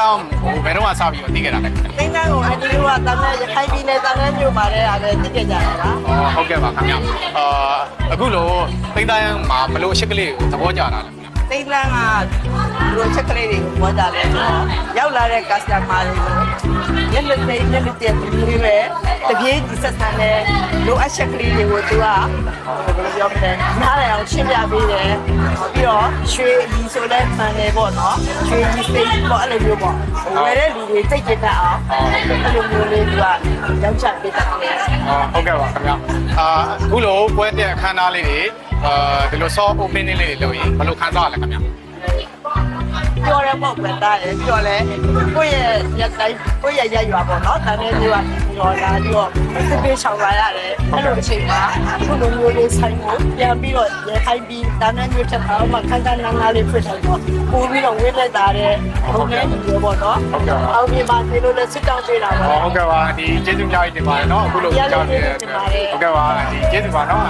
တောင်းဟိုဘယ်တော့မှစပြီးတော့သိခဲ့တာလဲခင်ဗျသိန်းတန်းကိုအဒီလိုကတမ်းရခိုင်ပြည်နယ်တမ်းမြို့မှာလည်းအဲ့ဒါသိကြကြတာလားအော်ဟုတ်ကဲ့ပါခင်ဗျအာအခုလိုသိန်းတိုင်းမှာဘလို့အရှက်ကလေးကိုသဘောကျတာလဲခင်ဗျသိန်းတန်းကဒီလိုချက်ကလေးတွေကိုပေါ်ကြတယ်ဆိုတော့ရောက်လာတဲ့ customer တွေကို ရက်လက်သိရက်လက်တဲ့သူတွေပဲတပြေးဒီဆက်ဆံတဲ့လိုအပ်ချက်ကလေးတွေကိုသူကဘယ်လိုပြောမလဲနားလည်အောင်ရှင်းပြပေးတယ်ပြီးတော့ရွှေအကြီးဆိုတဲ့မှန်တယ်ပေါ့နော်ရွှေကြီးစိတ်ပေါ့အဲ့လိုမျိုးပေါ့ဝယ်တဲ့လူတွေစိတ်ကြည်တတ်အောင်အဲ့လိုမျိုးလေးသူကရောက်ချပေးတတ်တယ်အော်ဟုတ်ကဲ့ပါခင်ဗျအာအခုလိုပွဲတဲ့အခမ်းအနားလေးတွေအာဒီလို soft opening လေးတွေလုပ်ရင်ဘယ်လိုခံစားရလဲခင်ဗျ က်ပေါက်ပဲတားတယ်ပြီးတော့လည်းကိုယ့်ရဲ့ရက်တိုင်းကိုယ့်ရဲ့ရက်ရွာပေါ့နော်တန်တဲ့ကျွာပြီးတော့လာပြီးတော့စစ်ပေးချောင်လာရတယ်အဲ့လိုအချိန်မှာခုလိုမျိုးလေးဆိုင်ကိုပြန်ပြီးတော့ရခိုင်ပြီးတန်တဲ့ကျွာချက်တော့မှခန်းခန်းနားနားလေးဖွင့်ထားတော့ပို့ပြီးတော့ဝင်းလိုက်တာတဲ့ဘုံနဲ့ညီရပေါ့နော်အောင်ပြပါသေးလို့လည်းစစ်တောင်းပေးတာပါဟုတ်ကဲ့ပါဒီကျေးဇူးများကြီးတင်ပါတယ်နော်အခုလိုကြားနေဟုတ်ကဲ့ပါဒီကျေးဇူးပါနော်